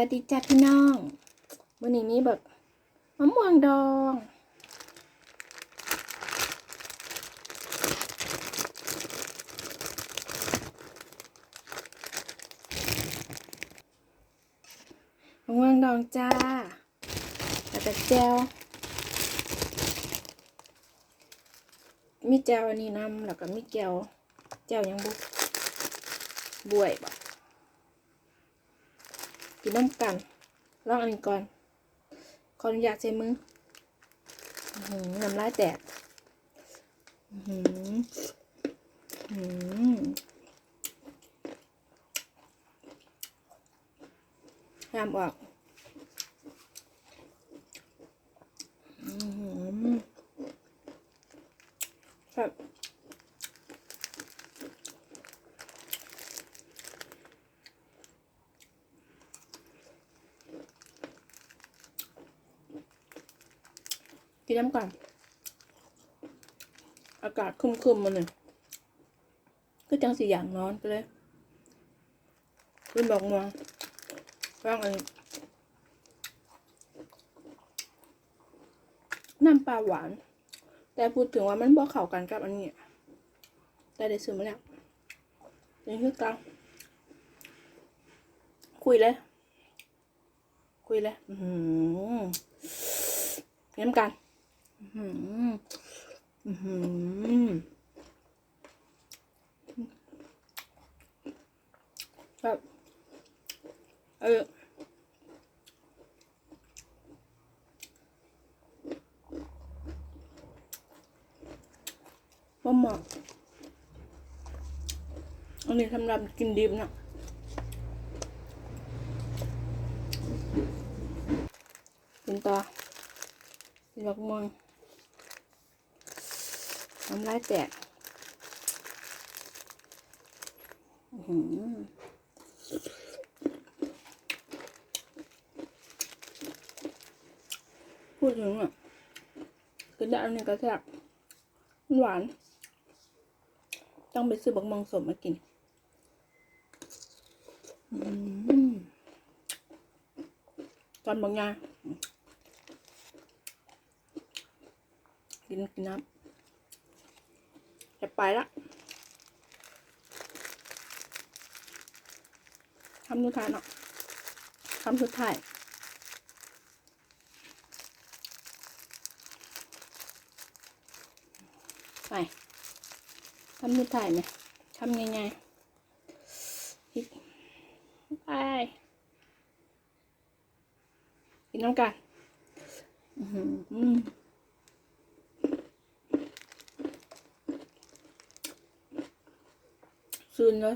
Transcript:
วัสดีจ้าพี่น้องวันนี้มีแบบมะม่วงดองมะม่วงดองจ้าแล้วก็แจวมีแจวอันนี้นำแล้วก็มีแจวแจวยังบุบวยบ่ กินน้ำกันลองอันนี้ก่อน ขออนุญาตใช้มือน้ำลายแตกห้ามออกครับ กินน้ำก่อน อากาศครึมๆมาหน่อยก็จังสี่อย่างนอนไปเลยขึ้นบอกมาว่างอันนี้น้ำปลาหวาน แต่พูดถึงว่ามันบ่เข้ากันกับอันนี้แต่ได้ซื้อมาแล้วนี่คือกันคุยเลย คุยเลย อือหือเน้ำกัน อือหืออือหือแบบเออว่าหมาะอันนี้สำหรับกินดิบนะกินต่อกินบักม่วง น้ำลายแตกหือพูดถึงอะกินได้อันนี้ก็แซ่บหวาน ต้องไปซื้อบักมองสดมากินอตอนบางยากินกินน้ำ จะไปละคำสุดท้ายเนาะคำสุดท้ายไปทำสุดท้ายไหมทำง่ายๆพริไปกินน้ำกันอือ หือซูนเล